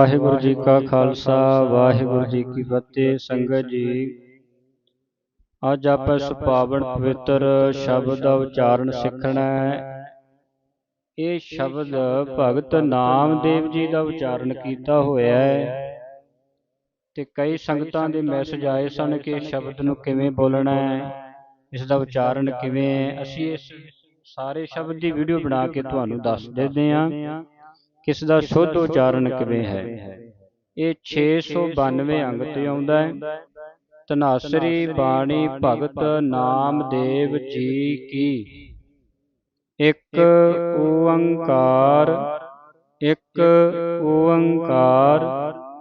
ਵਾਹਿਗੁਰੂ ਜੀ ਕਾ ਖਾਲਸਾ ਵਾਹਿਗੁਰੂ ਜੀ ਕੀ ਫਤਿਹ ਸੰਗਤ ਜੀ। ਅੱਜ ਆਪਾਂ ਇਸ ਪਾਵਨ ਪਵਿੱਤਰ ਸ਼ਬਦ ਦਾ ਉਚਾਰਨ ਸਿੱਖਣਾ ਹੈ। ਇਹ ਸ਼ਬਦ ਭਗਤ ਨਾਮਦੇਵ ਜੀ ਦਾ ਉਚਾਰਨ ਕੀਤਾ ਹੋਇਆ ਹੈ। ਤੇ ਕਈ ਸੰਗਤਾਂ ਦੇ ਮੈਸੇਜ ਆਏ ਸਨ ਕਿ ਇਸ ਸ਼ਬਦ ਨੂੰ ਕਿਵੇਂ ਬੋਲਣਾ ਹੈ ਇਸ ਦਾ ਉਚਾਰਨ ਕਿਵੇਂ ਅਸੀਂ ਇਸ ਸਾਰੇ ਸ਼ਬਦ ਦੀ ਵੀਡੀਓ ਬਣਾ ਕੇ ਤੁਹਾਨੂੰ ਦੱਸ ਦਿੰਦੇ ਹਾਂ। ਕਿਸ ਦਾ ਸ਼ੁੱਧ ਉਚਾਰਨ ਕਿਵੇਂ ਹੈ? ਇਹ 692 ਅੰਗ ਤੇ ਆਉਂਦਾ ਹੈ। ਧਨਾਸਰੀ ਬਾਣੀ ਭਗਤ ਨਾਮਦੇਵ ਜੀ ਕੀ। ਇੱਕ ਓੰਕਾਰ ਇੱਕ ਓੰਕਾਰ।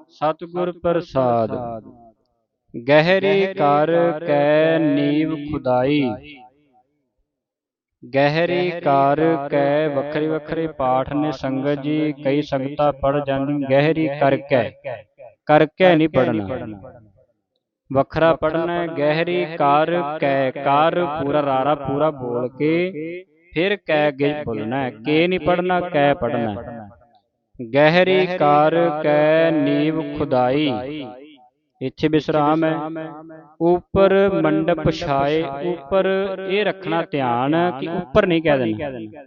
ਸਤਿਗੁਰ ਪ੍ਰਸਾਦ। ਗਹਿਰੀ ਕਰ ਕੈ ਨੀਵ ਖੁਦਾਈ। ਗਹਿਰੀ ਕਰ ਕੈ ਵੱਖਰੇ ਵੱਖਰੇ ਪਾਠ ਨੇ ਸੰਗਤ ਜੀ ਕਈ ਸੰਗਤਾਂ ਪੜ ਜਾਂਦੀ ਗਹਿਰੀ ਕਰਕੇ ਕਰਕੇ ਨਹੀਂ ਪੜਨਾ ਵੱਖਰਾ ਪੜਨਾ ਗਹਿਰੀ ਕਰ ਕੈ ਕਰ ਪੂਰਾ ਰਾਰਾ ਪੂਰਾ ਬੋਲ ਕੇ ਫਿਰ ਕੈ ਗਿਜ ਬੋਲਣਾ ਕੇ ਨਹੀਂ ਪੜਨਾ ਕੈ ਪੜਨਾ ਗਹਿਰੀ ਕਰ ਕੈ ਨੀਵ ਖੁਦਾਈ। ਇੱਥੇ ਵਿਸਰਾਮ ਹੈ। ਉੱਪਰ ਮੰਡਪ ਛਾਏ ਉੱਪਰ ਇਹ ਰੱਖਣਾ ਧਿਆਨ ਕਿ ਉੱਪਰ ਨਹੀਂ ਕਹਿ ਦੇਣਾ।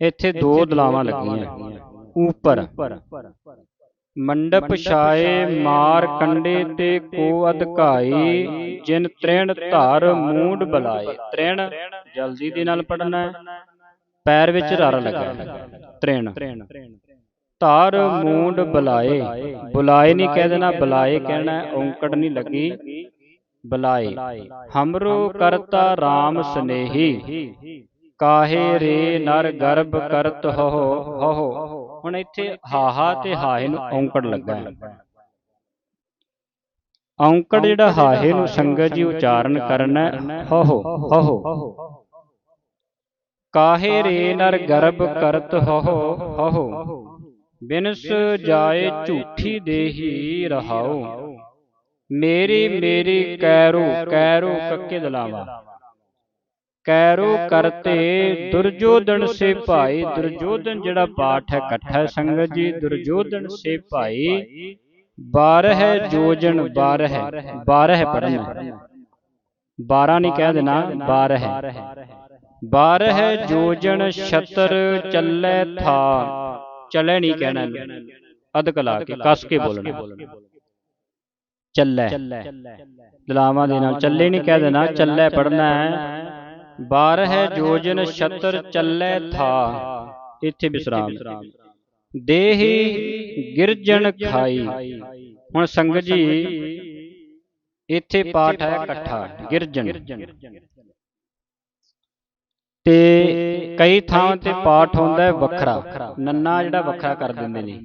ਇੱਥੇ ਦੋ ਦਲਾਵਾਂ ਲੱਗੀਆਂ। ਉੱਪਰ। ਮੰਡਪ ਛਾਏ ਮਾਰ ਕੰਡੇ ਤੇ ਕੋ ਅਧਕਾਈ ਜਿਨ ਤ੍ਰਿਣ ਧਰ ਮੂੰਡ ਬਲਾਏ। ਤ੍ਰਿਣ ਜਲਦੀ ਦੇ ਨਾਲ ਪੜਨਾ ਹੈ। ਪੈਰ ਵਿੱਚ ਰਰ ਲੱਗਾ ਤ੍ਰਿਣ। ਧਾਰ ਮੂੰਡ ਬੁਲਾਏ। ਬੁਲਾਏ। ਨਹੀਂ ਕਹਿ ਦੇਣਾ ਬੁਲਾਏ ਕਹਿਣਾ ਔਂਕੜ ਨਹੀਂ ਲੱਗੀ। ਬੁਲਾਏ। ਹਮਰੋ ਕਰਤਾ RAM ਸਨੇਹੀ। ਕਾਹੇ ਰੇ ਨਰ ਗਰਭ ਕਰਤ ਹੋ ਹੋ ਹੁਣ ਇੱਥੇ ਹਾਹਾ ਤੇ ਹਾਹੇ ਨੂੰ ਔਂਕੜ ਲੱਗਾ। ਹੈ ਔਂਕੜ ਜਿਹੜਾ ਹਾਹੇ ਨੂੰ ਸੰਗਤ ਜੀ ਉਚਾਰਨ ਕਰਨਾ ਹੋ ਹੋ ਹੋ ਕਾਹੇ ਰੇ ਨਰ ਗਰਭ ਕਰਤ ਹੋ ਹੋ ਬਿਨਸ ਜਾਏ ਝੂਠੀ ਦੇਹੀ ਰਹਾਉ ਮੇਰੀ ਮੇਰੀ ਕੈਰੂ ਕੈਰੂ ਕੱਕੇ ਦਲਾਵਾ। ਕੈਰੂ ਕਰਤੇ ਦੁਰਜੋਧਨ ਸੇ ਭਾਈ ਦੁਰਜੋਧਨ ਜਿਹੜਾ ਪਾਠ ਹੈ ਇਕੱਠਾ ਸੰਗਤ ਜੀ। ਦੁਰਜੋਧਨ ਸੇ ਭਾਈ 12 ਜੋਜਨ 12 12 ਪੜਨਾ 12 ਨਹੀਂ ਕਹਿ ਦੇਣਾ 12 12 ਜੋਜਨ ਛਤਰ ਚੱਲੇ ਥਾ। ਚਲੇ ਨਹੀਂ ਕਹਿਣਾ ਅਧਕ ਲਾ ਕੇ ਕੱਸ ਕੇ ਬੋਲਣਾ। ਚੱਲੇ। ਦਲਾਵਾਂ ਦੇ ਨਾਲ ਚੱਲੇ ਨਹੀਂ ਕਹਿ ਦੇਣਾ, ਚੱਲੇ ਪੜਨਾ ਹੈ। 12 ਜੋਜਨ ਛਤਰ ਚੱਲੇ ਥਾ, ਇੱਥੇ ਵਿਸਰਾਮ। ਦੇਹੀ ਗਿਰਜਣ ਖਾਈ। ਹੁਣ ਸੰਗਤ ਜੀ, ਇੱਥੇ ਪਾਠ ਹੈ ਇਕੱਠਾ, ਗਿਰਜਣ। ਤੇ ਕਈ ਥਾਵਾਂ ਤੇ ਪਾਠ ਹੁੰਦਾ ਹੈ ਵੱਖਰਾ। ਨੰਨਾ ਜਿਹੜਾ ਵੱਖਰਾ ਕਰ ਦਿੰਦੇ ਨੇ।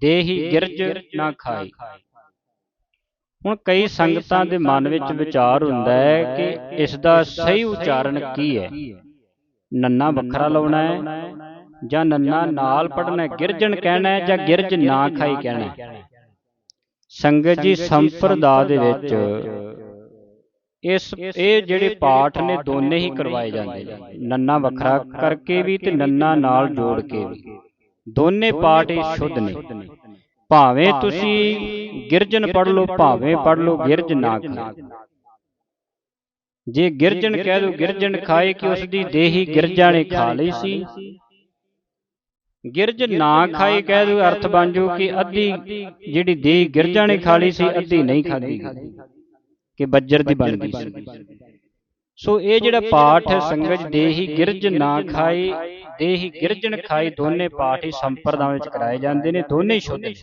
ਦੇਹੀ ਗਿਰਜ ਨਾ ਖਾਈ ਹੁਣ ਕਈ ਸੰਗਤਾਂ ਦੇ ਮਨ ਵਿੱਚ ਵਿਚਾਰ ਹੁੰਦਾ ਹੈ ਕਿ ਇਸ ਦਾ ਸਹੀ ਉਚਾਰਨ ਕੀ ਹੈ? ਨੰਨਾ ਵੱਖਰਾ ਲਾਉਣਾ ਹੈ ਜਾਂ ਨੰਨਾ ਨਾਲ ਪੜਨਾ ਗਿਰਜਣ ਕਹਿਣਾ ਹੈ ਜਾਂ ਗਿਰਜ ਨਾ ਖਾਈ ਕਹਿਣਾ ਸੰਗਤ ਜੀ ਸੰਪਰਦਾ ਦੇ ਵਿੱਚ ਇਸ ਇਹ ਜਿਹੜੇ ਪਾਠ ਨੇ ਦੋਨੇ ਹੀ ਕਰਵਾਏ ਜਾਂਦੇ ਨੇ। ਨੰਨਾ ਵੱਖਰਾ ਕਰਕੇ ਵੀ ਤੇ ਨੰਨਾ ਨਾਲ ਜੋੜ ਕੇ ਵੀ। ਦੋਨੇ ਪਾਠ ਹੀ ਸ਼ੁੱਧ ਨੇ। ਭਾਵੇਂ ਤੁਸੀਂ ਗਿਰਜਨ ਪੜ ਲਓ ਭਾਵੇਂ ਪੜ ਲਓ ਗਿਰਜ ਨਾ ਖਾਏ। ਜੇ ਗਿਰਜਨ ਕਹਿ ਦੋ ਗਿਰਜਨ ਖਾਏ ਕਿ ਉਸ ਦੀ ਦੇਹੀ ਗਿਰਜਾ ਨੇ ਖਾ ਲਈ ਸੀ? ਗਿਰਜ ਨਾ ਖਾਏ ਕਹਿ ਦੋ ਅਰਥ ਬਣ ਜੂ ਕਿ ਅੱਧੀ ਜਿਹੜੀ ਦੇਹ ਗਿਰਜਾ ਨੇ ਖਾ ਲਈ ਸੀ ਅੱਧੀ ਨਹੀਂ ਖਾਦੀ ਕਿ ਬੱਜਰ ਦੀ ਬਣ ਗਈ ਸੋ ਇਹ ਜਿਹੜਾ ਪਾਠ ਸੰਗਤ ਦੇਹੀ ਗਿਰਜ ਨਾ ਖਾਈ ਦੇਹੀ ਗਿਰਜਨ ਖਾਈ ਦੋਨੇ ਪਾਠ ਹੀ ਸੰਪਰਦਾਵਾਂ ਵਿੱਚ ਕਰਾਏ ਜਾਂਦੇ ਨੇ ਦੋਨੇ ਹੀ ਸ਼ੁੱਧ। ਨੇ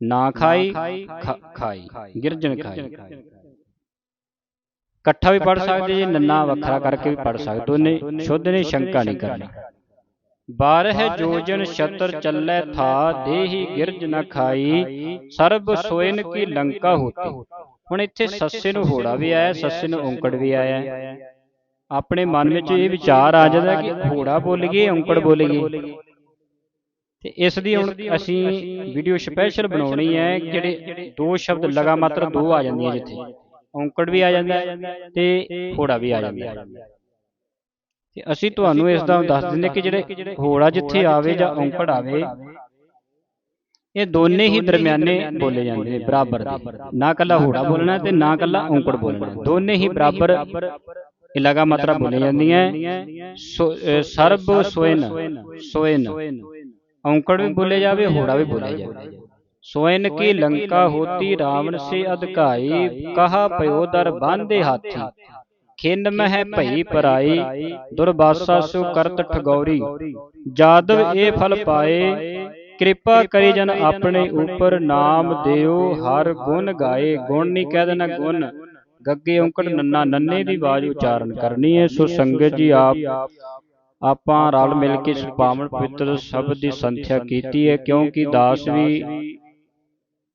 ਨਾ ਖਾਈ ਖਾਈ ਗਿਰਜਨ ਖਾਈ ਇਕੱਠਾ ਵੀ ਪੜ ਸਕਦੇ ਜੇ ਨੰਨਾ ਵੱਖਰਾ ਕਰਕੇ ਵੀ ਪੜ ਸਕਦੇ। ਦੋਨੇ ਸ਼ੁੱਧ ਨੇ ਸ਼ੰਕਾ ਨਹੀਂ ਕਰਨੀ। ਬਾਰਹ ਜੋਜਨ ਛਤਰ ਚੱਲੇ ਥਾ ਦੇਹੀ ਗਿਰਜ ਨ ਖਾਈ ਸਰਬ ਸੋਇਨ ਕੀ ਲੰਕਾ ਹੋਤੀ। ਹੁਣ ਇੱਥੇ ਸੱਸੇ ਨੂੰ ਹੋੜਾ ਵੀ ਆਇਆ ਸੱਸੇ ਨੂੰ ਔਂਕੜ ਵੀ ਆਇਆ। ਆਪਣੇ ਮਨ ਵਿੱਚ ਇਹ ਵਿਚਾਰ ਆ ਜਾਂਦਾ ਕਿ ਹੋੜਾ ਬੋਲੀਏ ਔਂਕੜ ਬੋਲੀਏ ਤੇ ਇਸ ਦੀ ਹੁਣ ਅਸੀਂ ਵੀਡੀਓ ਸਪੈਸ਼ਲ ਬਣਾਉਣੀ ਹੈ ਜਿਹੜੇ ਦੋ ਸ਼ਬਦ ਲਗਾ ਮਾਤਰ ਦੋ ਆ ਜਾਂਦੀਆਂ ਜਿੱਥੇ। ਔਂਕੜ ਵੀ ਆ ਜਾਂਦਾ ਤੇ ਹੋੜਾ ਵੀ ਆ ਜਾਂਦਾ। ਤੇ ਅਸੀਂ ਤੁਹਾਨੂੰ ਇਸ ਦਾ ਦੱਸ ਦਿੰਦੇ ਕਿ ਜਿਹੜੇ ਹੋੜਾ ਜਿੱਥੇ ਆਵੇ ਜਾਂ ਔਂਕੜ ਆਵੇ ਇਹ ਦੋਨੇ ਹੀ ਦਰਮਿਆਨੇ ਬੋਲੇ ਜਾਂਦੇ ਨੇ ਬਰਾਬਰ ਦੇ। ਨਾ ਕੱਲਾ ਹੋੜਾ ਬੋਲਣਾ ਤੇ ਨਾ ਕੱਲਾ ਔਂਕੜ ਬੋਲਣਾ। ਦੋਨੇ ਹੀ ਬਰਾਬਰ ਇਲਾਗਾ ਮਾਤਰਾ ਬੋਲੀ ਅਹ ਸਰਬ ਸੋਇਨ ਸੋਇਨ ਔਂਕੜ ਵੀ ਬੋਲੇ ਜਾਵੇ ਹੋੜਾ ਵੀ ਬੋਲੇ ਜਾਵੇ। ਸੋਇਨ ਕੀ ਲੰਕਾ ਹੋਤੀ ਰਾਵਣ ਸੇ ਅਧਿਕਾਈ ਕਹਾ ਪਇਓ ਦਰ ਬਾਂਧੇ ਹਾਥੀ। ਖਿੰਨ ਮਹਿ ਭਈ ਪਰਾਈ ਦੁਰਬਾਸਾ ਸੋ ਕਰਤ ਠਗੌਰੀ ਜਾਦਵ ਇਹ ਫਲ ਪਾਏ ਕਿਰਪਾ ਕਰੀ ਜਨ ਆਪਣੇ ਉਪਰ ਨਾਮ ਦਿਓ ਹਰ ਗੁਣ ਗਾਏ ਗੁਣ ਨਹੀਂ ਕਹਿ ਦੇਣਾ ਗੁਣ। ਗੱਗੇ ਔਂਕੜ ਨੰਨਾ ਨੰਨੇ ਦੀ ਆਵਾਜ਼ ਉਚਾਰਨ ਕਰਨੀ ਹੈ ਸੋ ਸੰਗਤ ਜੀ ਆਪ। ਆਪਾਂ। ਰਲ ਮਿਲ ਕੇ ਇਸ ਪਾਵਨ ਪਵਿੱਤਰ ਸ਼ਬਦ ਦੀ ਸੰਥਿਆ ਕੀਤੀ ਹੈ ਕਿਉਂਕਿ ਦਾਸ ਵੀ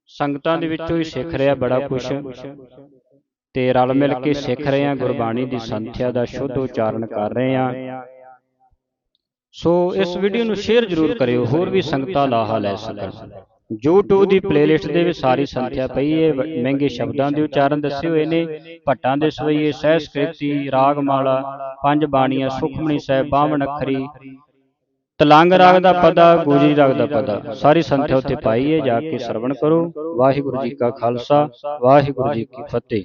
ਸੰਗਤਾਂ ਦੇ ਵਿੱਚੋਂ ਹੀ ਸਿੱਖ ਰਿਹਾ ਬੜਾ ਕੁਝ ਤੇ ਰਲ ਮਿਲ ਕੇ ਸਿੱਖ ਰਹੇ ਹਾਂ ਗੁਰਬਾਣੀ ਦੀ ਸੰਥਿਆ ਦਾ ਸ਼ੁੱਧ ਉਚਾਰਨ ਕਰ ਰਹੇ ਹਾਂ। ਸੋ ਇਸ ਵੀਡੀਓ ਨੂੰ ਸ਼ੇਅਰ ਜ਼ਰੂਰ ਕਰਿਓ ਹੋਰ ਵੀ ਸੰਗਤਾਂ ਲਾਹਾ ਲੈ ਸਕਣ YouTube ਦੀ ਪਲੇਲਿਸਟ ਦੇ ਵਿੱਚ ਸਾਰੀ ਸੰਥਿਆ ਪਈ ਹੈ ਮਹਿੰਗੇ ਸ਼ਬਦਾਂ ਦੇ ਉਚਾਰਨ ਦੱਸੇ ਹੋਏ ਨੇ ਭੱਟਾਂ ਦੇ ਸਵਈਏ ਸਹਿ ਸਕ੍ਰਿਤੀ ਰਾਗਮਾਲਾ ਪੰਜ ਬਾਣੀਆਂ ਸੁਖਮਣੀ ਸਾਹਿਬ ਬਾਵਨ ਅੱਖਰੀ ਤਲੰਗ ਰਾਗ ਦਾ ਪਦਾ ਗੋਜੀ ਰਾਗ ਦਾ ਪਦਾ। ਸਾਰੀ ਸੰਥਿਆ ਉੱਤੇ ਪਾਈ ਹੈ ਜਾ ਕੇ ਸਰਵਣ ਕਰੋ ਵਾਹਿਗੁਰੂ ਜੀ ਕਾ ਖਾਲਸਾ ਵਾਹਿਗੁਰੂ ਜੀ ਕੀ ਫਤਿਹ